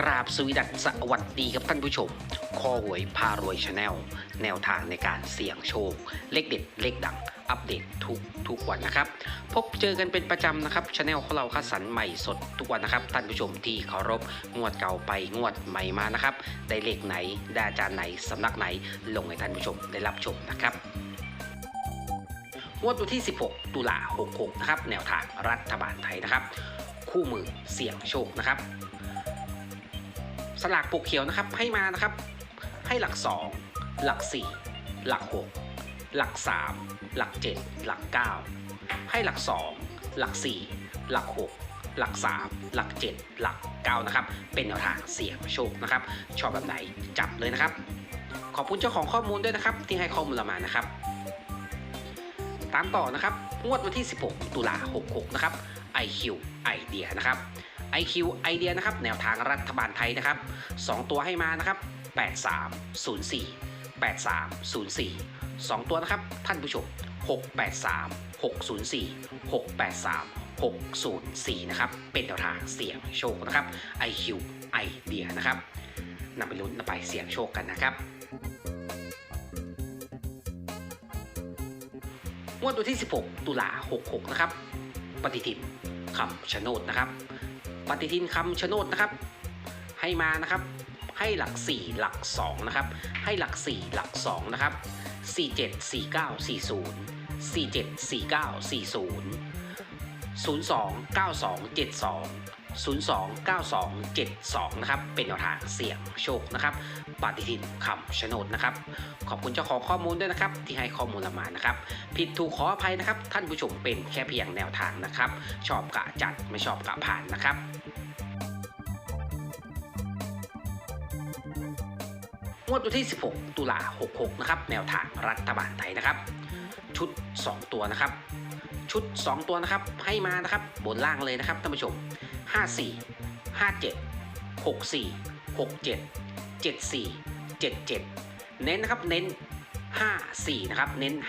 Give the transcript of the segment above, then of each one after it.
กราบสวีดัสสวัสดีครับท่านผู้ชมคอหวยพารวยชาแนลแนวทางในการเสี่ยงโชค เลขเด็ด เลขดัง อัปเดตทุกทุกวันนะครับ พบเจอกันเป็นประจำนะครับชาแนลของเราคัดสรรใหม่สดทุกวันนะครับ ท่านผู้ชมที่เคารพงวดเก่าไปงวดใหม่มานะครับ ได้เลขไหน ได้อาจารย์ไหนสำนักไหน ลงให้ท่านผู้ชมได้รับชมนะครับงวดวันที่ 16 ตุลา66นะครับแนวทางรัฐบาลไทยนะครับ คู่มือเสี่ยงโชคนะครับ สลากปกเขียวนะครับ ให้มานะครับ ให้หลัก 2 หลัก 4 หลัก 6 หลัก 3 หลัก 7 หลัก 9 ให้หลัก 2 หลัก 4 หลัก 6หลัก 3 หลัก 7 หลัก 9 นะครับ เป็นแนวทางเสี่ยงโชคนะครับ ชอบแบบไหนจับเลยนะครับ ขอบคุณเจ้าของข้อมูลด้วยนะครับ ที่ให้ข้อมูลเรามานะครับ ตามต่อนะครับ งวดวันที่ 16 ตุลา66 นะครับ IQ ไอเดียนะครับ IQ ไอเดียนะครับ แนวทางรัฐบาลไทยนะครับ 2 ตัวให้มานะครับ 8304 8304 2 ตัวนะครับ ท่านผู้ชม 683 604 683 604 นะครับ เป็นแนวทางเสี่ยงโชคนะครับ IQ ไอเดียนะครับนำไปลุ้นนำไปเสี่ยงโชคกันนะครับงวดวันที่ 16 ตุลา66 นะครับ ปฏิทินคำชะโนดนะครับ ปฏิทินคำชะโนดนะครับ ให้มานะครับ ให้หลัก 4 หลัก 2 นะครับ ให้หลัก 4 หลัก 2 นะครับ 47 49 40 474940 029272 47 49 40 02 92 72 02 92 72 นะครับ เป็นแนวทางเสี่ยงโชคนะครับปฏิทินคำชะโนดนะครับ ขอบคุณเจ้าของข้อมูลด้วยนะครับ ที่ให้ข้อมูลเรามานะครับ ผิดถูกขออภัยนะครับ ท่านผู้ชมเป็นแค่เพียงแนวทางนะครับ ชอบกะจัดไม่ชอบกะผ่านนะครับงวดวันที่ 16 ตุลา66 นะครับ แนวทางรัฐบาลไทยนะครับ ชุด 2 ตัวนะครับ ชุด 2 ตัวนะครับ ให้มานะครับ บนล่างเลยนะครับท่านผู้ชม 54 57 64 67 74 77 เน้นนะครับเน้น 54 นะครับ เน้น 54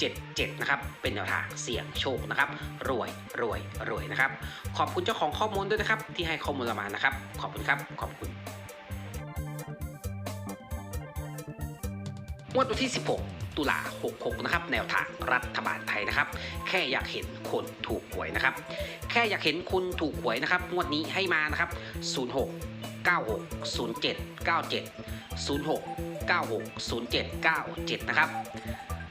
77 นะครับ เป็นแนวทางเสี่ยงโชคนะครับ รวยรวยรวยนะครับ ขอบคุณเจ้าของข้อมูลด้วยนะครับ ที่ให้ข้อมูลเรามานะครับ ขอบคุณครับ ขอบคุณงวดวันที่ 16 ตุลา 66 นะครับ แนวทางรัฐบาลไทยนะครับ แค่อยากเห็นคนถูกหวยนะครับ แค่อยากเห็นคุณถูกหวยนะครับ งวดนี้ให้มานะครับ 06 96 07 97 06 96 07 97 นะครับ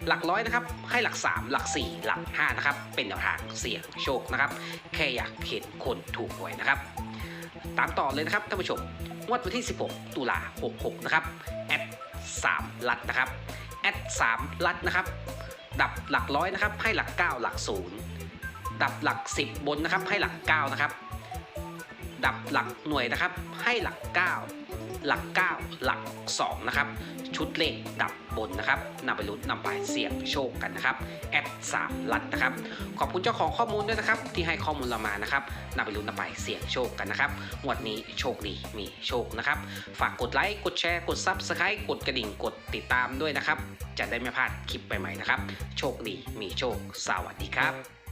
หลักร้อยนะครับ ให้หลัก 3 หลัก 4 หลัก 5 นะครับ เป็นแนวทางเสี่ยงโชคนะครับ แค่อยากเห็นคนถูกหวยนะครับ ตามต่อเลยนะครับท่านผู้ชมงวดวันที่ 16 ตุลา 66 นะครับ แอด3ลัดนะครับ แอด3ลัดนะครับ ดับหลักร้อยนะครับ ให้หลัก 9 หลัก 0 ดับหลัก 10 บนนะครับ ให้หลัก 9 นะครับ ดับหลักหน่วยนะครับ ให้หลัก 9 หลัก 9 หลัก 2 นะครับ ชุดเลขดับบนนะครับนำไปลุ้นนำไปเสี่ยงโชคกันนะครับแอด3ลัดนะครับ ขอบคุณเจ้าของข้อมูลด้วยนะครับ ที่ให้ข้อมูลเรามานะครับนำไปลุ้นนำไปเสี่ยงโชคกันนะครับงวดนี้โชคดีมีโชคนะครับ ฝากกดไลค์กดแชร์กดซับสไครต์กดกระดิ่งกดติดตามด้วยนะครับ จะได้ไม่พลาดคลิปใหม่ๆนะครับ โชคดีมีโชคสวัสดีครับ